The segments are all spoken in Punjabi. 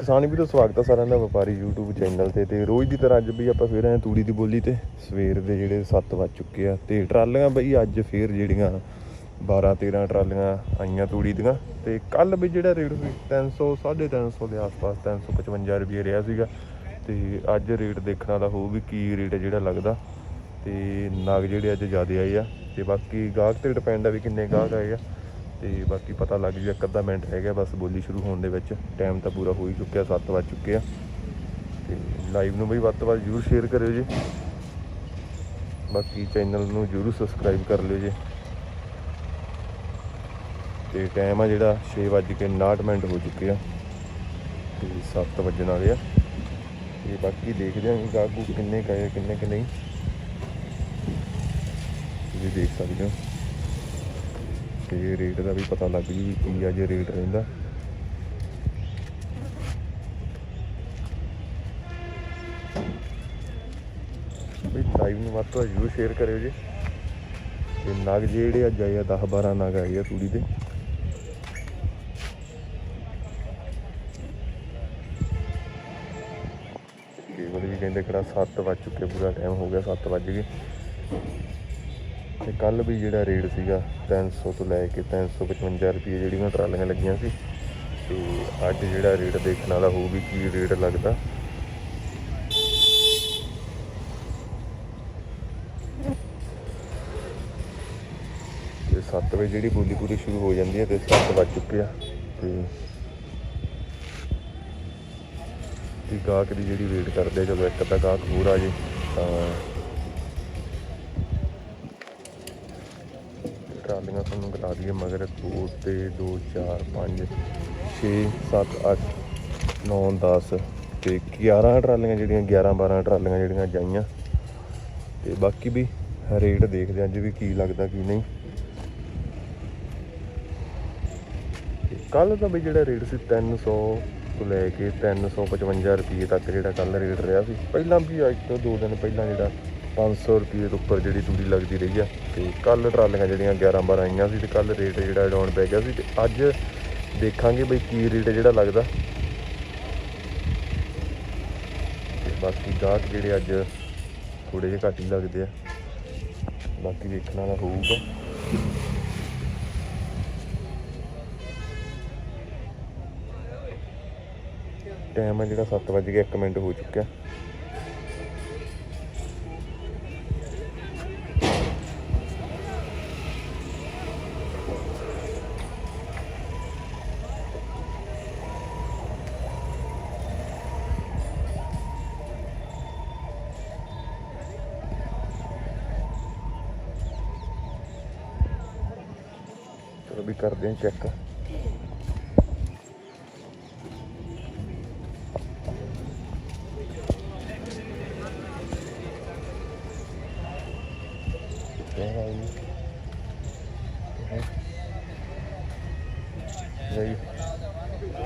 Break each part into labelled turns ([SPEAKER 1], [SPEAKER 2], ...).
[SPEAKER 1] ਕਿਸਾਨ ਵੀਰੋ, ਸਵਾਗਤ ਹੈ ਸਾਰਿਆਂ ਦਾ ਵਪਾਰੀ YouTube ਚੈਨਲ ਤੇ। ਤੇ ਰੋਜ਼ ਦੀ ਤਰ੍ਹਾਂ ਅੱਜ ਵੀ ਆਪਾਂ ਫੇਰ ਆਏ ਤੂੜੀ ਦੀ ਬੋਲੀ ਤੇ। ਸਵੇਰ ਦੇ ਜਿਹੜੇ 7 ਵੱਜ ਚੁੱਕੇ ਆ ਤੇ ਟਰਾਲੀਆਂ ਬਈ ਅੱਜ ਫੇਰ ਜਿਹੜੀਆਂ 12 13 ਟਰਾਲੀਆਂ ਆਈਆਂ ਤੂੜੀ ਦੀਆਂ। ਤੇ ਕੱਲ ਵੀ ਜਿਹੜਾ ਰੇਟ ਸੀ 300 350 ਦੇ ਆਸ-ਪਾਸ 355 ਰੁਪਏ ਰਿਹਾ ਸੀਗਾ। ਤੇ ਅੱਜ ਰੇਟ ਦੇਖਣ ਵਾਲਾ ਹੋਊ ਵੀ ਕੀ ਰੇਟ ਜਿਹੜਾ ਲੱਗਦਾ। ਤੇ ਨਾਗ ਜਿਹੜੇ ਅੱਜ ਜ਼ਿਆਦਾ ਆਏ ਆ। ਤੇ ਬਾਕੀ ਗਾਹਕ ਤੇ ਡਿਪੈਂਡ ਆ ਵੀ ਕਿੰਨੇ ਗਾਹਕ ਆਏ ਆ। ਤੇ ਬਾਕੀ ਪਤਾ ਲੱਗ ਜੂ ਇੱਕ ਅੱਧਾ ਮਿੰਟ ਰਹਿ ਗਿਆ ਬਸ ਬੋਲੀ ਸ਼ੁਰੂ ਹੋਣ ਦੇ ਵਿੱਚ। ਟਾਈਮ ਤਾਂ ਪੂਰਾ ਹੋ ਹੀ ਚੁੱਕਿਆ 7 ਵੱਜ ਚੁੱਕੇ ਆ। ਤੇ ਲਾਈਵ ਨੂੰ ਬਈ ਵੱਧ ਤੋਂ ਵੱਧ ਜਰੂਰ ਸ਼ੇਅਰ ਕਰਿਓ ਜੀ। ਬਾਕੀ ਚੈਨਲ ਨੂੰ ਜਰੂਰ ਸਬਸਕ੍ਰਾਈਬ ਕਰ ਲਿਓ ਜੀ। ਤੇ ਟਾਈਮ ਆ ਜਿਹੜਾ 6:59 ਮਿੰਟ ਹੋ ਚੁੱਕੇ ਆ। ਤੇ 7 ਵੱਜਣ ਵਾਲੇ ਆ। ਤੇ ਬਾਕੀ ਦੇਖਦੇ ਆਂ ਕਿ ਗਾਗੂ ਕਿੰਨੇ ਕਹੇ ਕਿੰਨੇ ਕਿ ਨਹੀਂ। ਤੁਸੀਂ ਦੇਖ ਸਕਦੇ ਹੋ। ਤੇ ਰੇਟ ਦਾ ਵੀ ਪਤਾ ਲੱਗ ਜੂ ਵੀ ਕੀ ਅੱਜ ਰੇਟ ਰਹਿੰਦਾ। ਵੀ ਲਾਈਵ ਨੂੰ ਵੱਧ ਤੋਂ ਜਰੂਰ ਸ਼ੇਅਰ ਕਰਿਓ ਜੀ। ਤੇ ਨਗ ਜਿਹੜੇ ਅੱਜ ਆਏ ਆ 10 12 ਨਗ ਆਏ ਆ ਤੂੜੀ ਦੇ। ਕੇਵਲ ਵੀ ਕਹਿੰਦੇ ਕਿਹੜਾ 7 ਵੱਜ ਚੁੱਕੇ, ਪੂਰਾ ਟਾਈਮ ਹੋ ਗਿਆ 7 ਵੱਜ ਗਏ। ਤੇ ਕੱਲ ਵੀ ਜਿਹੜਾ ਰੇਟ ਸੀਗਾ 300 ਤੋਂ ਲੈ ਕੇ 355 ਰੁਪਏ ਜਿਹੜੀਆਂ ਟਰਾਲੀਆਂ ਲੱਗੀਆਂ ਸੀ, ਤੇ ਅੱਜ ਜਿਹੜਾ ਰੇਟ ਦੇਖਣ ਵਾਲਾ ਹੋਊ ਵੀ ਕੀ ਰੇਟ ਲੱਗਦਾ। ਤੇ 7 ਵਜੇ ਜਿਹੜੀ ਬੋਲੀ ਪੂਰੀ ਸ਼ੁਰੂ ਹੋ ਜਾਂਦੀ ਹੈ ਤੇ 7 ਵੱਜ ਚੁੱਕੇ ਆ, ਤੇ ਤੇ ਗਾਹਕ ਦੀ ਜਿਹੜੀ ਵੇਟ ਕਰਦੇ ਆ, ਜਦੋਂ ਇੱਕ ਅੱਧਾ ਗਾਹਕ ਹੋਰ ਆ ਜੇ, ਤਾਂ ਟਰਾਲੀਆਂ ਤੁਹਾਨੂੰ ਬਤਾ ਦਈਏ, ਮਗਰ 2 ਤੇ 2 4 5 6 7 8 9 10 ਤੇ 11 ਟਰਾਲੀਆਂ ਜਿਹੜੀਆਂ 11 12 ਟਰਾਲੀਆਂ ਜਿਹੜੀਆਂ ਜਾਈਆਂ। ਤੇ ਬਾਕੀ ਵੀ ਰੇਟ ਦੇਖਦੇ ਅੱਜ ਵੀ ਕੀ ਲੱਗਦਾ, ਕੀ ਨਹੀਂ। ਕੱਲ ਦਾ ਵੀ ਜਿਹੜਾ ਰੇਟ ਸੀ 300 ਤੋਂ ਲੈ ਕੇ 355 ਰੁਪਏ ਤੱਕ ਜਿਹੜਾ ਕੱਲ ਰੇਟ ਰਿਹਾ ਸੀ। ਪਹਿਲਾਂ ਵੀ ਅੱਜ ਤੋਂ 2 ਦਿਨ ਪਹਿਲਾਂ ਜਿਹੜਾ 500 ਰੁਪਏ ਤੋਂ ਉੱਪਰ ਜਿਹੜੀ ਤੂੜੀ ਲੱਗਦੀ ਰਹੀ ਆ ਤੇ ਕੱਲ ਟਰਾਲੀਆਂ ਜਿਹੜੀਆਂ 11 12 ਆਈਆਂ ਸੀ ਤੇ ਕੱਲ ਰੇਟ ਜਿਹੜਾ ਡਾਊਨ ਪੈ ਗਿਆ ਸੀ ਤੇ ਅੱਜ ਦੇਖਾਂਗੇ ਬਈ ਕੀ ਰੇਟ ਜਿਹੜਾ ਲੱਗਦਾ। ਤੇ ਬਾਕੀ ਗਾਹਕ ਜਿਹੜੇ ਅੱਜ ਥੋੜੇ ਜਿਹੇ ਘੱਟ ਹੀ ਲੱਗਦੇ ਆ। ਬਾਕੀ ਵੇਖਣ ਵਾਲਾ ਹੋਊਗਾ। ਟਾਈਮ ਹੈ ਜਿਹੜਾ 7 ਵਜੇ ਕੇ 1 ਮਿੰਟ ਹੋ ਚੁੱਕਿਆ। ਚਲੋ ਵੀ ਕਰਦੇ ਹਾਂ ਚੈੱਕ ਨਹੀਂ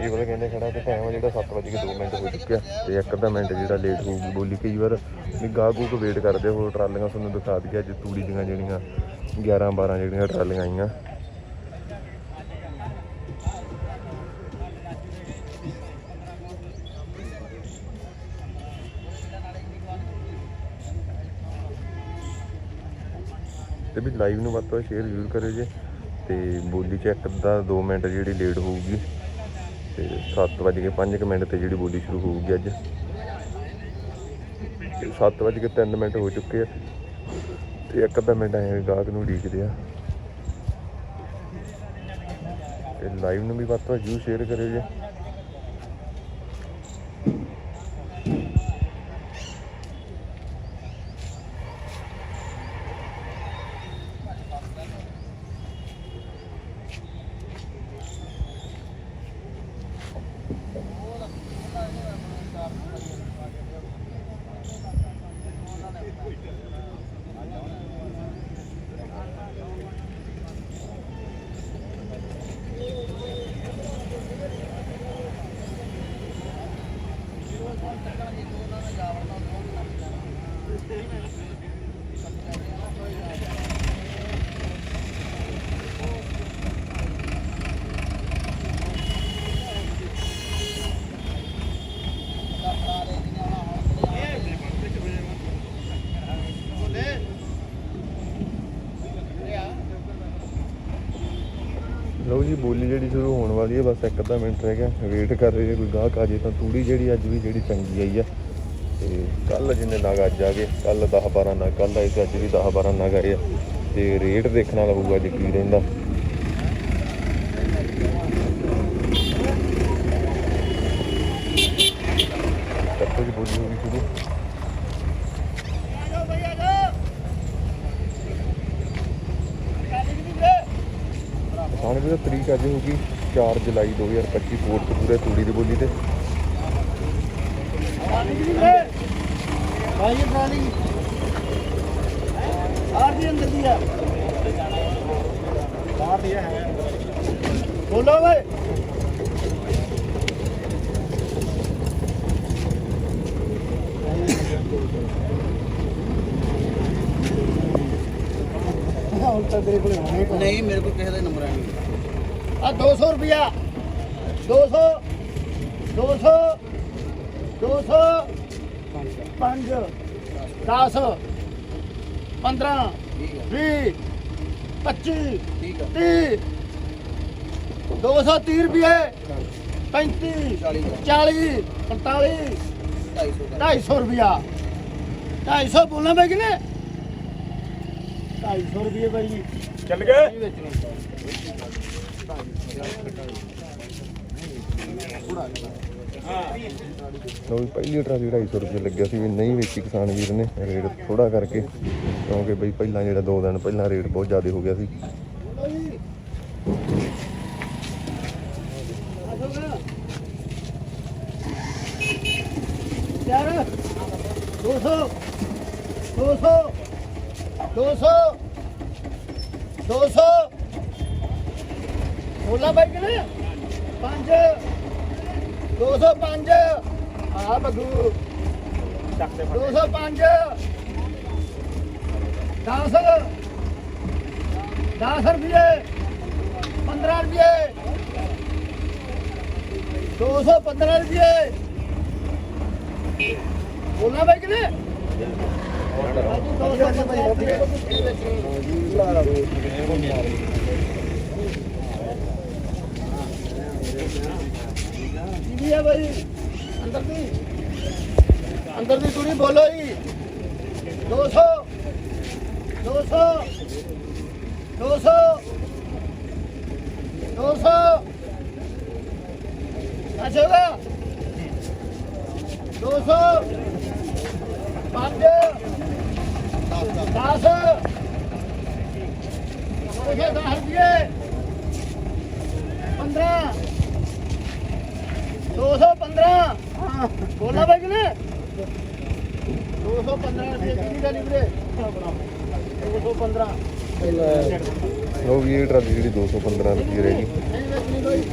[SPEAKER 1] ਇਹ ਵਾਲਾ ਕਹਿੰਦੇ ਖੜਾ ਕਿ ਟਾਈਮ ਜਿਹੜਾ 7 ਵਜੇ ਕੇ 2 ਮਿੰਟ ਹੋ ਚੁੱਕਿਆ ਤੇ ਇੱਕ ਅੱਧਾ ਮਿੰਟ ਜਿਹੜਾ ਲੇਟ ਹੋਊਗੀ ਬੋਲੀ ਕਈ ਵਾਰ ਵੀ ਗਾਹਕ ਗੂਕ ਵੇਟ ਕਰਦੇ ਹੋਰ ਟਰਾਲੀਆਂ ਤੁਹਾਨੂੰ ਦਿਖਾ ਦਈਏ, ਅੱਜ ਤੂੜੀ ਦੀਆਂ ਜਿਹੜੀਆਂ 11 12 ਜਿਹੜੀਆਂ ਟਰਾਲੀਆਂ ਆਈਆਂ। ਤੇ ਵੀ ਲਾਈਵ ਨੂੰ ਵੱਧ ਤੋਂ ਵੱਧ ਸ਼ੇਅਰ ਜ਼ਰੂਰ ਕਰਿਓ ਜੀ। ਤੇ ਬੋਲੀ ਚ ਇੱਕ ਅੱਧਾ 2 ਮਿੰਟ ਜਿਹੜੀ ਲੇਟ ਹੋਊਗੀ, ਤੇ 7 ਵਜੇ ਕੇ 5 ਮਿੰਟ ਤੇ ਜਿਹੜੀ ਬੋਲੀ ਸ਼ੁਰੂ ਹੋਊਗੀ ਅੱਜ। 7 ਵਜੇ ਕੇ 3 ਮਿੰਟ ਹੋ ਚੁੱਕੇ ਆ। ਤੇ ਇੱਕ ਅੱਧਾ ਮਿੰਟ ਆਏ ਗਾਹਕ ਨੂੰ ਉਡੀਕਦੇ ਆ। ਤੇ ਲਾਈਵ ਨੂੰ ਵੀ ਵੱਧ ਤੋਂ ਵੱਧ ਜਰੂਰ ਸ਼ੇਅਰ ਕਰਿਓ ਜੀ। ਚੱਕਣ ਦੀ ਦੋ ਨਾਲ ਜਾਵੜਦਾ ਦੋ ਨਾਲ ਬੋਲੀ ਜਿਹੜੀ ਸ਼ੁਰੂ ਹੋਣ ਵਾਲੀ ਹੈ, ਬਸ ਇੱਕ ਅੱਧਾ ਮਿੰਟ ਰਹਿ ਗਿਆ। ਵੇਟ ਕਰ ਰਹੇ ਜੇ ਕੋਈ ਗਾਹਕ ਆ ਜੇ ਤਾਂ ਤੂੜੀ ਜਿਹੜੀ ਅੱਜ ਵੀ ਜਿਹੜੀ ਚੰਗੀ ਆਈ ਆ। ਤੇ ਕੱਲ ਜਿੰਨੇ ਨਗ ਅੱਜ ਆ ਗਏ ਕੱਲ 10 12 ਨਗ ਕੱਲ ਆਏ ਸੀ ਅੱਜ ਵੀ 10 12 ਨਗ ਆਏ ਆ। ਤੇ ਰੇਟ ਦੇਖਣਾ ਲੱਗੂਗਾ ਅੱਜ ਕੀ ਰਹਿੰਦਾ ਕੱਟੋ ਦੀ ਬੋਲੀ ਹੋ ਗਈ ਸ਼ੁਰੂ ਕਿਸਾਨ ਵੀ ਤਰੀਕ ਅੱਜ ਹੋਗੀ 4 ਜੁਲਾਈ 2025 ਕੋਟਕਪੂਰੇ ਤੂੜੀ ਦੀ ਬੋਲੀ ਤੇ
[SPEAKER 2] ਭਾਈ ਟਰਾਲੀ ਆਰ ਦੀ ਅੰਦਰ ਦੀ ਆ ਬਾਹਰ ਦੀ ਹੈ ਬੋਲੋ ਵੇ ਹੁਣ ਤਾਂ। ਤੇਰੇ ਕੋਲ ਹੋਣੇ
[SPEAKER 3] ਨਹੀਂ ਮੇਰੇ ਕੋਲ ਕਿਸੇ ਦਾ ਨੰਬਰ ਨਹੀਂ।
[SPEAKER 2] ਆ 200 ਰੁਪਿਆ 200 200 200 5 10 15
[SPEAKER 3] ਠੀਕ ਹੈ
[SPEAKER 2] 20 25
[SPEAKER 3] ਠੀਕ ਹੈ
[SPEAKER 2] 30 230 ਰੁਪਏ 35
[SPEAKER 3] 40
[SPEAKER 2] 40 45
[SPEAKER 3] 250
[SPEAKER 2] 250 ਰੁਪਿਆ 250 ਬੋਲਣਾ ਪੈ ਕਿਨੇ 250 ਰੁਪਏ ਭਾਈ
[SPEAKER 1] ਚੱਲ ਗਏ। ਲੋ ਵੀ ਪਹਿਲੀ ਟਰਾਲੀ 250 ਰੁਪਏ ਲੱਗਿਆ ਸੀ, ਵੀ ਨਹੀਂ ਵੇਚੀ ਕਿਸਾਨ ਵੀਰ ਨੇ ਰੇਟ ਥੋੜਾ ਕਰਕੇ, ਕਿਉਂਕਿ ਬਈ ਪਹਿਲਾਂ ਜਿਹੜਾ 2 ਦਿਨ ਪਹਿਲਾਂ ਰੇਟ ਬਹੁਤ ਜ਼ਿਆਦਾ ਹੋ ਗਿਆ ਸੀ
[SPEAKER 2] ਯਾਰ 200 200 200 200 ਬੋਲਾ ਬਾਈ ਕਿਨੇ 5 205 ਆ ਬੱਗੂ 205 10 10 ਰੁਪਏ 15 ਰੁਪਏ 215 ਰੁਪਏ ਬੋਲਣਾ ਬਾਈ ਕਿਨੇ ਕੀ ਹੈ ਬਾਈ ਅੰਦਰ ਦੀ ਅੰਦਰ ਦੀ ਤੂੜੀ ਬੋਲੋ ਜੀ 200 200 200 200 ਅੱਛਾ 200 ਪੰਜ। 10 ਉਹਦੇ 10 ਰੁਪਏ 15 215 ਬੋਲਾ ਬਾਈ ਕਿਨੇ 215 ਰੁਪਏ ਕਿੰਨੀ ਦਾ ਲਿਬਰੇ 215
[SPEAKER 1] ਲੋ ਵੀ ਇਹ ਟਰਾਲੀ ਜਿਹੜੀ 215 ਰੁਪਏ ਰਹਿ ਗਈ।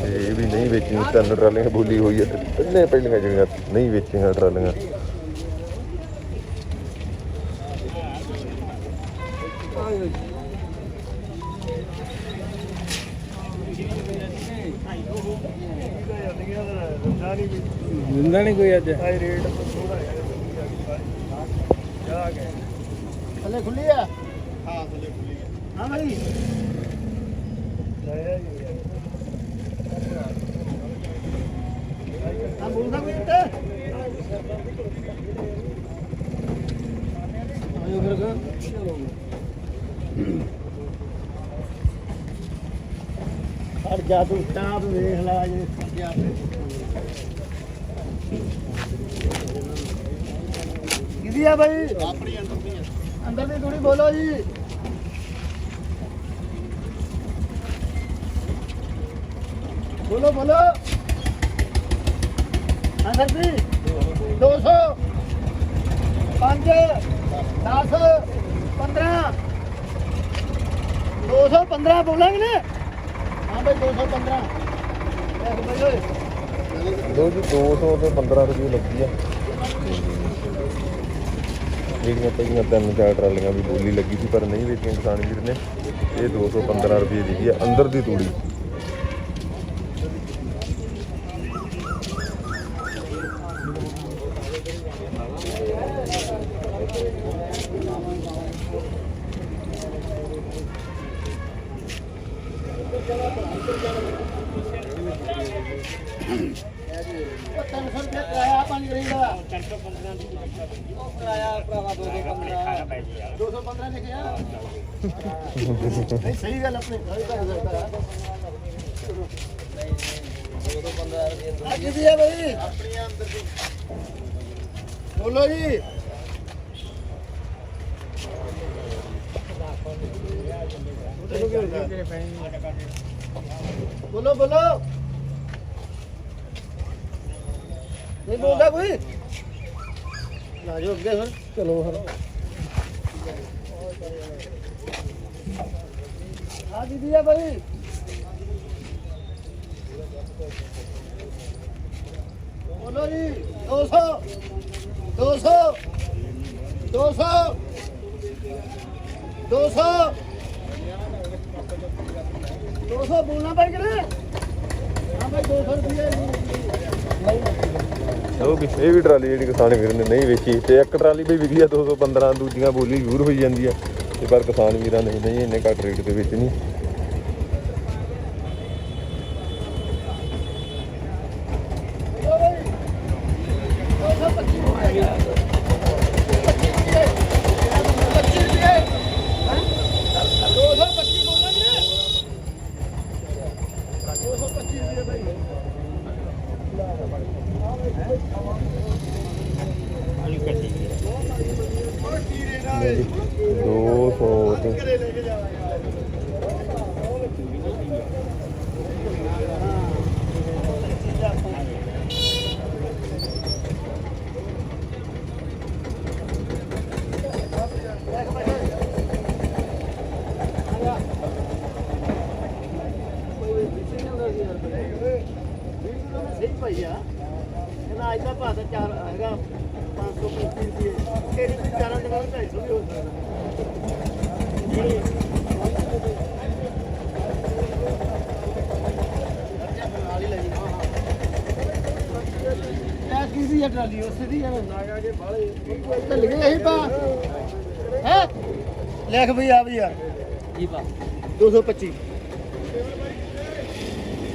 [SPEAKER 1] ਤੇ ਇਹ ਵੀ ਨਹੀਂ ਵੇਚਣੀ ਤਿੰਨ ਟਰਾਲੀਆਂ ਬੋਲੀ ਹੋਈ ਹੈ ਤੇ ਤਿੰਨੇ ਪਹਿਲੀਆਂ ਜਿਹੜੀਆਂ ਨਹੀਂ ਵੇਚੀਆਂ ਟਰਾਲੀਆਂ।
[SPEAKER 3] ਦਿੰਦਾ ਨਹੀਂ ਕੋਈ ਅੱਜ।
[SPEAKER 2] ਥੱਲੇ ਖੁੱਲੀ ਆ ਹਾਂ ਥੱਲੇ ਖੁੱਲੀ ਆ। ਹਾਂ ਭਾਈ ਹਾਂ ਬੋਲਦਾ ਕੋਈ ਤੇ ਆਇਓ ਫਿਰ ਗਾ ਅਰ ਜਾ ਤੂੰ ਸਟਾਪ ਵੇਖ ਲੈ ਜੇ। ਜਾ ਕਿਹਦੀ ਆ ਭਾਈ ਆਪਣੀ ਅੰਦਰ ਦੀ ਅੰਦਰ ਦੀ ਥੋੜੀ ਬੋਲੋ ਜੀ। ਬੋਲੋ ਬੋਲੋ। ਅੰਦਰ ਦੀ 200 5 10 15 215 ਬੋਲਾਂਗੇ ਨਾ? ਹਾਂ ਭਾਈ 215 ਦੇਖ ਭਾਈ ਓਏ।
[SPEAKER 1] ਲੋ ਜੀ 200 ਤੇ 15 ਰੁਪਏ ਲੱਗੀ ਆ। ਜਿਹੜੀਆਂ ਪਹਿਲੀਆਂ ਤਿੰਨ ਚਾਰ ਟਰਾਲੀਆਂ ਵੀ ਬੋਲੀ ਲੱਗੀ ਸੀ, ਪਰ ਨਹੀਂ ਵੇਚੀਆਂ ਕਿਸਾਨ ਵੀਰ ਨੇ। ਇਹ 215 ਰੁਪਏ ਦੀ ਆ, ਅੰਦਰ ਦੀ ਤੂੜੀ
[SPEAKER 2] ਉਹ 300 ਰੁਪਏ ਕਿਰਾਇਆ ਪਾਣੀ ਕਰੀਦਾ
[SPEAKER 3] ਉਹ ਕਰਾਇਆ ਭਰਾਵਾ 215
[SPEAKER 2] 215 ਲਿਖਿਆ ਨਹੀਂ ਸਹੀ ਗੱਲ ਆਪਣੇ ਘਰ ਦਾ ਕਰਦਾ ਅੱਜ ਦੀ ਹੈ ਬਈ ਆਪਣੀ ਅੰਦਰ ਦੀ ਬੋਲੋ ਜੀ ਬੋਲੋ ਬੋਲੋ ਨਹੀਂ ਬੋਲਦਾ ਕੋਈ ਨਾ ਜੋ ਅੱਗੇ ਫਿਰ ਚਲੋ ਫਿਰ ਆ ਦੀਦੀ ਆ ਭਾਈ ਬੋਲੋ ਜੀ 200 200 200 200 200 ਬੋਲਣਾ ਭਾਈ ਕਿਰੇ ਹਾਂ ਭਾਈ 200 ਰੁਪਏ
[SPEAKER 1] ਉਹ ਵੀ, ਇਹ ਵੀ ਟਰਾਲੀ ਜਿਹੜੀ ਕਿਸਾਨ ਵੀਰ ਨੇ ਨਹੀਂ ਵੇਚੀ, ਤੇ ਇੱਕ ਟਰਾਲੀ ਵੀ ਵਿਕੀ ਆ 215 ਦੂਜੀਆਂ ਬੋਲੀ ਜ਼ਰੂਰ ਹੋਈ ਜਾਂਦੀ ਆ। ਤੇ ਪਰ ਕਿਸਾਨ ਵੀਰਾਂ ਨੇ ਨਹੀਂ ਇੰਨੇ ਘੱਟ ਰੇਟ ਦੇ ਵਿੱਚ ਨਹੀਂ ਦੋ ਸੌ ਤੇ
[SPEAKER 2] ਸਹੀ ਭਾਈ ਆ ਇਹਦਾ ਅੱਜ ਦਾ ਭਾਅ ਤਾਂ ਚਾਰ ਹੈਗਾ 535 ਰੁਪਏ ਕਿਹੜੀ ਵੀ ਚਾਰਾਂ ਦੇ ਨਾਲ 250 ਵੀ ਹੋ ਸਕਦਾ ਇਹ ਕੀ ਦੀ ਹੈ ਟਰਾਲੀ ਉਸੇ ਦੀ ਹੈ ਨਾਗਾ ਜੇ ਬਾਲੇ ਤੇ ਲਿਖੇ ਇਹੀ ਪਾ ਹੈ? ਲਿਖ ਬਈ ਆ ਵੀ ਯਾਰ
[SPEAKER 3] ਜੀ ਪਾ?
[SPEAKER 2] 225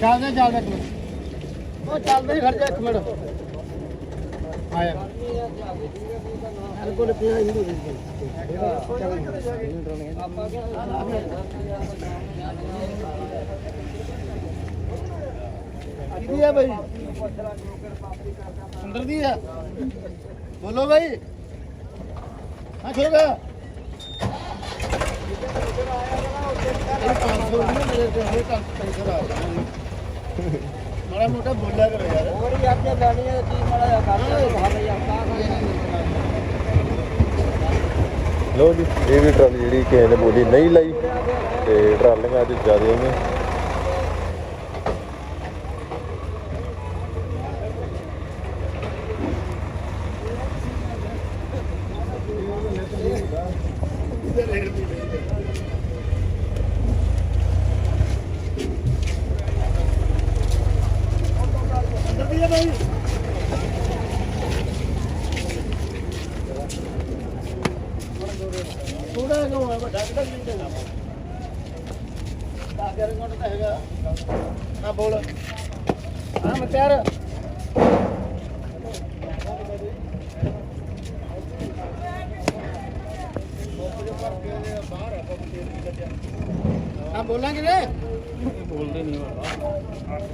[SPEAKER 2] ਚੱਲਦੇ ਚੱਲਦੇ ਇੱਕ ਮਿੰਟ। ਉਹ ਚੱਲਦੇ ਹੀ ਖੜ ਜਾ ਇੱਕ ਮਿੰਟ। ਆਇਆ। ਹਰ ਕੋਲ ਪਿਆ ਹਿੰਦੂ ਦੇ ਕਿਹਦੀ ਹੈ ਭਾਈ ਸੁੰਦਰ ਦੀ ਹੈ ਬੋਲੋ ਭਾਈ ਹਾਂ ਛੋਗਾ ਇਹ 500 ਨਹੀਂ ਮੇਰੇ ਤੇ ਇਹ ਤਾਂ ਪੈਸੇ ਆ ਮਾੜਾ ਮੋਟਾ ਬੋਲਿਆ ਕਰੋ ਯਾਰ।
[SPEAKER 3] ਹੋਰ ਅੱਜ ਲੈਣੀ ਹੈ ਕੀ ਮਾੜਾ ਜਿਹਾ ਕਰ ਲੈ ਆਪਾਂ
[SPEAKER 1] ਜੀ ਇਹ ਵੀ ਟਰਾਲੀ ਜਿਹੜੀ ਕਿਸੇ ਨੇ ਬੋਲੀ ਨਹੀਂ ਲਾਈ ਤੇ ਟਰਾਲੀਆਂ ਅੱਜ ਜ਼ਿਆਦਾ ਨੇ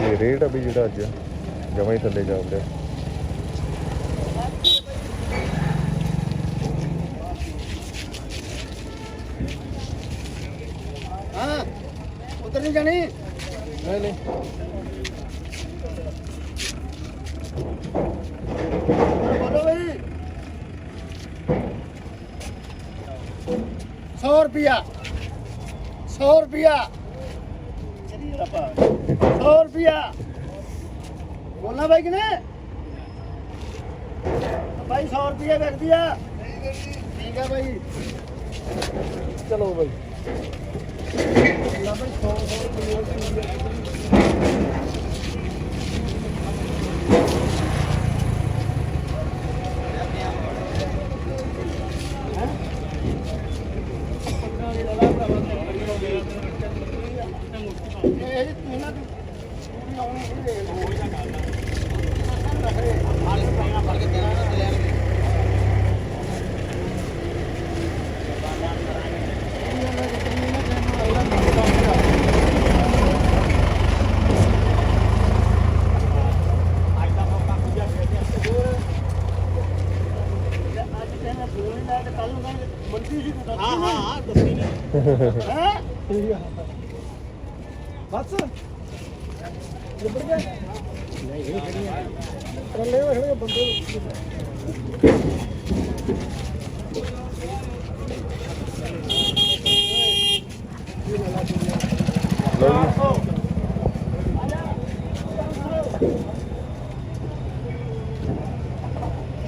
[SPEAKER 1] ਇਹ ਰੇਟ ਆ ਵੀ ਜਿਹੜਾ ਅੱਜ ਜਮਾਂ ਹੀ ਥੱਲੇ ਜਾਂਦਾ
[SPEAKER 2] ਹਾਂ ਉਧਰ ਨਹੀਂ ਜਾਣੀ? ਨਹੀਂ ਨਹੀਂ। ਬੋਲੋ ਭਾਈ 100 ਰੁਪਿਆ 100 ਰੁਪਿਆ 100 ਰੁਪਿਆ ਬੋਲਣਾ ਬਾਈ ਕਿਨੇ? ਬਾਈ 100 ਰੁਪਏ ਵਿਕਦੀ ਆ। ਠੀਕ ਆ ਬਾਈ। ਚਲੋ ਬਾਈ। ਲਾ ਬਾਈ 100 ਰੁਪਏ ਇਹ ਜੀ ਇਹਨਾਂ ਦੀ ਪੂਰੀ ਆਉਣੀ ਇਹ ਦੇਖ ਲਓ ਹਾਂ ਹਾਂ ਦੱਸੀ ਨਹੀਂ ਹੈ ਬਸ ਲਿਬੜ ਗਿਆ ਨਹੀਂ ਖੜੀਆਂ ਟਰੱਲੇ ਵਿੱਚ ਬੰਦੇ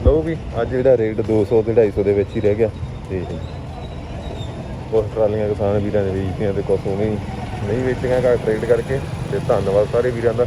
[SPEAKER 1] ਲਓ ਵੀ, ਅੱਜ ਜਿਹੜਾ ਰੇਟ 200 ਤੇ 250 ਦੇ ਵਿੱਚ ਹੀ ਰਹਿ ਗਿਆ ਤੇ ਕੁਛ ਟਰਾਲੀਆਂ ਕਿਸਾਨ ਵੀਰਾਂ ਨੇ ਵੇਚੀਆਂ ਤੇ ਕੁਛ ਉਹਨੇ ਨਹੀਂ ਵੇਚੀਆਂ ਘੱਟ ਰੇਟ ਕਰਕੇ ਤੇ ਧੰਨਵਾਦ ਸਾਰੇ ਵੀਰਾਂ ਦਾ।